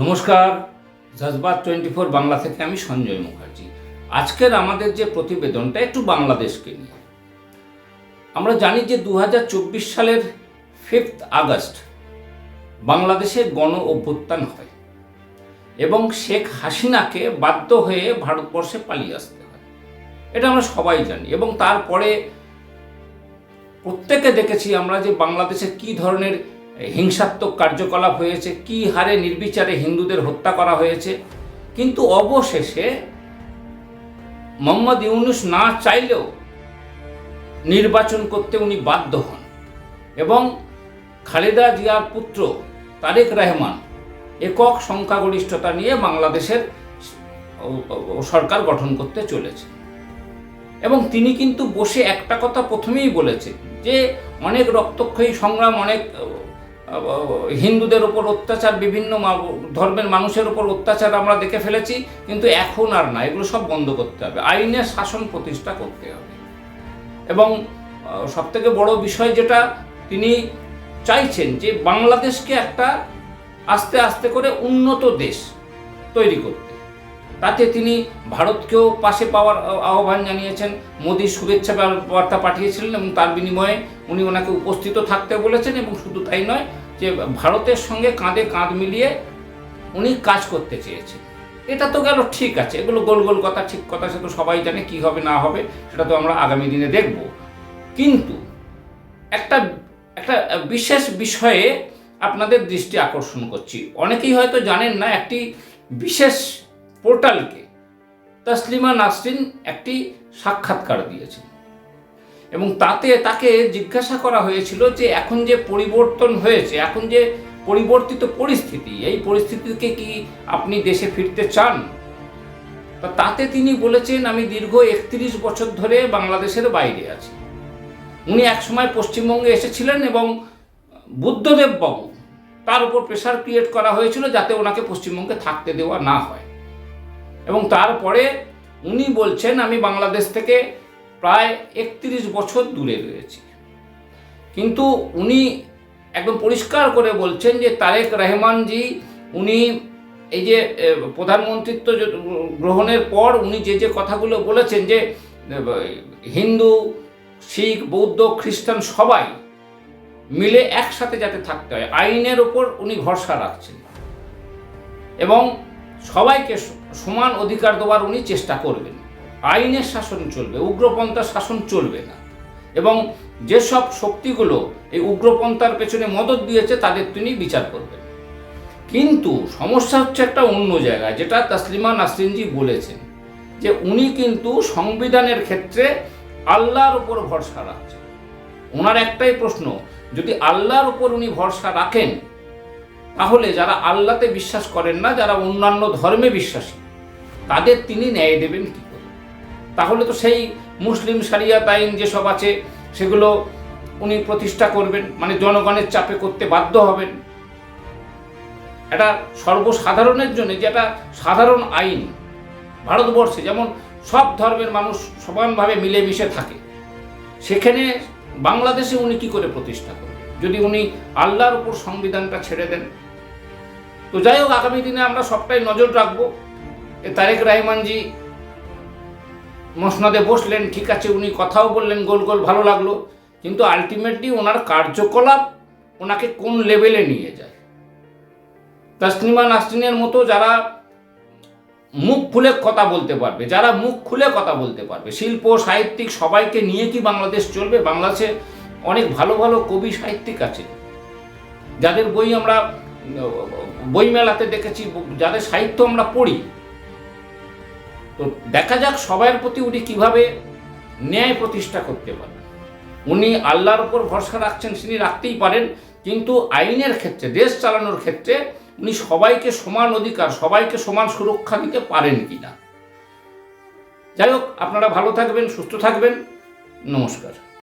নমস্কার, জজবাত twenty four Bangla থেকে আমি সঞ্জয় মুখার্জি। আজকের আমাদের যে প্রতিবেদনটা একটু বাংলাদেশকে নিয়ে। আমরা জানি যে দু হাজার চব্বিশ সালের ফিফথ আগস্ট বাংলাদেশে গণ অভ্যুত্থান হয় এবং শেখ হাসিনাকে বাধ্য হয়ে ভারতবর্ষে পালিয়ে আসতে হয়। এটা আমরা সবাই জানি এবং তারপরে প্রত্যেকে দেখেছি আমরা যে বাংলাদেশে কি ধরনের হিংসাত্মক কার্যকলাপ হয়েছে, কি হারে নির্বিচারে হিন্দুদের হত্যা করা হয়েছে। কিন্তু অবশেষে মোহাম্মদ ইউনুস না চাইলেও নির্বাচন করতে উনি বাধ্য হন। এবং খালেদা জিয়ার পুত্র তারেক রহমান একক সংখ্যাগরিষ্ঠতা নিয়ে বাংলাদেশের সরকার গঠন করতে চলেছে। এবং তিনি কিন্তু বসে একটা কথা প্রথমেই বলেছেন যে অনেক রক্তক্ষয়ী সংগ্রাম, অনেক হিন্দুদের ওপর অত্যাচার, বিভিন্ন ধর্মের মানুষের ওপর অত্যাচার আমরা দেখে ফেলেছি, কিন্তু এখন আর না, এগুলো সব বন্ধ করতে হবে। আইনের শাসন প্রতিষ্ঠা করতে হবে। এবং সবথেকে বড় বিষয় যেটা তিনি চাইছেন যে বাংলাদেশকে একটা আস্তে আস্তে করে উন্নত দেশ তৈরি করতে। তাতে তিনি ভারতকেও পাশে পাওয়ার আহ্বান জানিয়েছেন। মোদীর শুভেচ্ছা বার্তা পাঠিয়েছিলেন এবং তার বিনিময়ে উনি ওনাকে উপস্থিত থাকতে বলেছেন এবং শুধু তাই নয় যে ভারতের সঙ্গে কাঁধে কাঁধ মিলিয়ে উনি কাজ করতে চেয়েছেন। এটা তো গেল ঠিক আছে, এগুলো গোল গোল কথা, ঠিক কথা সে তো সবাই জানে কি হবে, না হবে, সেটা তো আমরা আগামী দিনে দেখব। কিন্তু একটা একটা বিশেষ বিষয়ে আপনাদের দৃষ্টি আকর্ষণ করছি। অনেকেই হয়তো জানেন না, একটি বিশেষ পোর্টালকে তসলিমা নাসরিন একটি সাক্ষাৎকার দিয়েছেন। এবং তাতে তাকে জিজ্ঞাসা করা হয়েছিল যে এখন যে পরিবর্তন হয়েছে, এখন যে পরিবর্তিত পরিস্থিতি, এই পরিস্থিতিকে কি আপনি দেশে ফিরতে চান? তাতে তিনি বলেছেন, আমি দীর্ঘ একত্রিশ বছর ধরে বাংলাদেশের বাইরে আছি। উনি একসময় পশ্চিমবঙ্গে এসেছিলেন এবং বুদ্ধদেব বাবু, তার উপর প্রেশার ক্রিয়েট করা হয়েছিল যাতে ওনাকে পশ্চিমবঙ্গে থাকতে দেওয়া না হয়। এবং তারপরে উনি বলছেন, আমি বাংলাদেশ থেকে প্রায় একত্রিশ বছর দূরে রয়েছি। কিন্তু উনি একদম পরিষ্কার করে বলছেন যে তারেক রহমানজি, উনি এই যে প্রধানমন্ত্রিত্ব গ্রহণের পর উনি যে যে কথাগুলো বলেছেন যে হিন্দু, শিখ, বৌদ্ধ, খ্রিস্টান সবাই মিলে একসাথে যাতে থাকতে হয়, আইনের ওপর উনি ভরসা রাখছেন। এবং সবাইকে সমান অধিকার দেওয়ার উনি চেষ্টা করবেন। আইনের শাসন চলবে, উগ্রপন্থার শাসন চলবে না। এবং যেসব শক্তিগুলো এই উগ্রপন্থার পেছনে মদত দিয়েছে, তাদের তিনি বিচার করবেন। কিন্তু সমস্যা হচ্ছে একটা অন্য জায়গায়, যেটা তাসলিমা নাসরিনজি বলেছেন, যে উনি কিন্তু সংবিধানের ক্ষেত্রে আল্লাহর উপর ভরসা রাখছেন। ওনার একটাই প্রশ্ন, যদি আল্লাহর উপর উনি ভরসা রাখেন, তাহলে যারা আল্লাতে বিশ্বাস করেন না, যারা অন্যান্য ধর্মে বিশ্বাসী, তাদের তিনি ন্যায় দেবেন কি? তাহলে তো সেই মুসলিম সারিয়াত আইন যেসব আছে, সেগুলো উনি প্রতিষ্ঠা করবেন মানে জনগণের চাপে করতে বাধ্য হবেন। এটা সর্বসাধারণের জন্য যেটা সাধারণ আইন ভারতবর্ষে, যেমন সব ধর্মের মানুষ সমানভাবে মিলেমিশে থাকে, সেখানে বাংলাদেশে উনি কি করে প্রতিষ্ঠা করবেন? যদি উনি আল্লাহর উপর সংবিধানটা ছেড়ে দেন। তো যাই হোক, আগামী দিনে আমরা সবটাই নজর রাখব। তারেক রাহমানজি মসনদে বসলেন, ঠিক আছে, উনি কথাও বললেন, গোল গোল ভালো লাগল। কিন্তু আলটিমেটলি ওনার কার্যকলাপ ওনাকে কোন লেভেলে নিয়ে যায়? তাসনিমা নাসরিনের মতো যারা মুখ খুলে কথা বলতে পারবে, যারা মুখ খুলে কথা বলতে পারবে, শিল্প, সাহিত্যিক সবাইকে নিয়ে কি বাংলাদেশ চলবে? বাংলাদেশে অনেক ভালো ভালো কবি সাহিত্যিক আছে। যাদের বই আমরা, বইমেলাতে দেখেছি, যাদের সাহিত্য আমরা পড়ি তো দেখা যাক সবার প্রতি উনি কীভাবে ন্যায় প্রতিষ্ঠা করতে পারেন। উনি আল্লাহর উপর ভরসা রাখছেন তিনি রাখতেই পারেন, কিন্তু আইনের ক্ষেত্রে, দেশ চালানোর ক্ষেত্রে উনি সবাইকে সমান অধিকার, সবাইকে সমান সুরক্ষা দিতে পারেন কি না যাই হোক, আপনারা ভালো থাকবেন, সুস্থ থাকবেন। নমস্কার।